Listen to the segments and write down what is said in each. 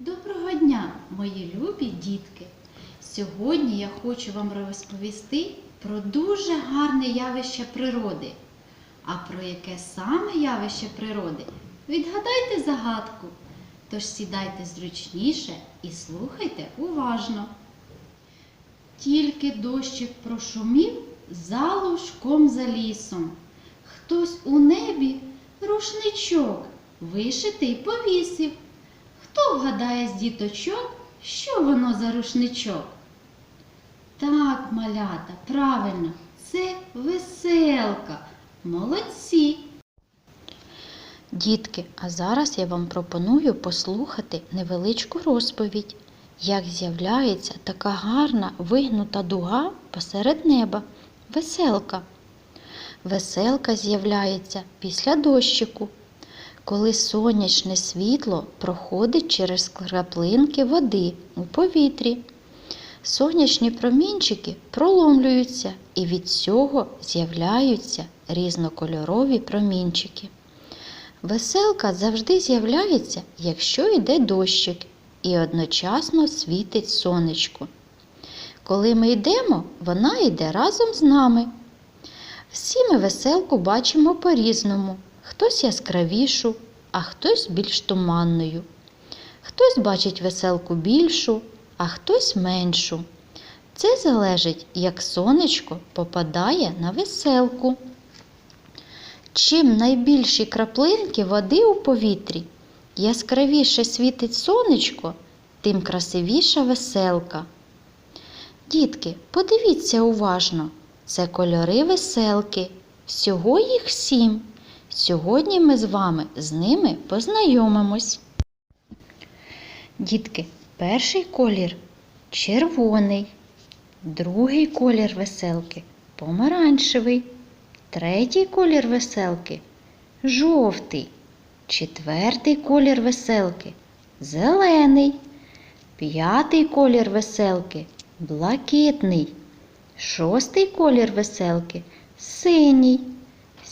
Доброго дня, мої любі дітки! Сьогодні я хочу вам розповісти про дуже гарне явище природи. А про яке саме явище природи? Відгадайте загадку. Тож сідайте зручніше і слухайте уважно. Тільки дощик прошумів за лужком за лісом. Хтось у небі рушничок вишитий повісив. Хто вгадає з діточок, що воно за рушничок? Так, малята, правильно, це веселка. Молодці. Дітки, а зараз я вам пропоную послухати невеличку розповідь, як з'являється така гарна вигнута дуга посеред неба. Веселка. Веселка з'являється після дощику, коли сонячне світло проходить через краплинки води у повітрі. Сонячні промінчики проломлюються і від цього з'являються різнокольорові промінчики. Веселка завжди з'являється, якщо йде дощик і одночасно світить сонечко. Коли ми йдемо, вона йде разом з нами. Всі ми веселку бачимо по-різному, хтось яскравішу, а хтось більш туманною. Хтось бачить веселку більшу, а хтось меншу. Це залежить, як сонечко попадає на веселку. Чим найбільші краплинки води у повітрі, яскравіше світить сонечко, тим красивіша веселка. Дітки, подивіться уважно, це кольори веселки. Всього їх сім. Сьогодні ми з вами з ними познайомимось. Дітки, перший колір червоний, другий колір веселки помаранчевий, третій колір веселки жовтий, четвертий колір веселки зелений, п'ятий колір веселки блакитний, шостий колір веселки синій,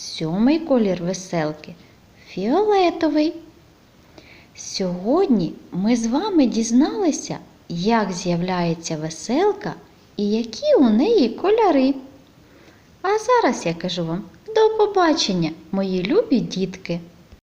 сьомий колір веселки фіолетовий. Сьогодні ми з вами дізналися, як з'являється веселка і які у неї кольори. А зараз я кажу вам до побачення, мої любі дітки!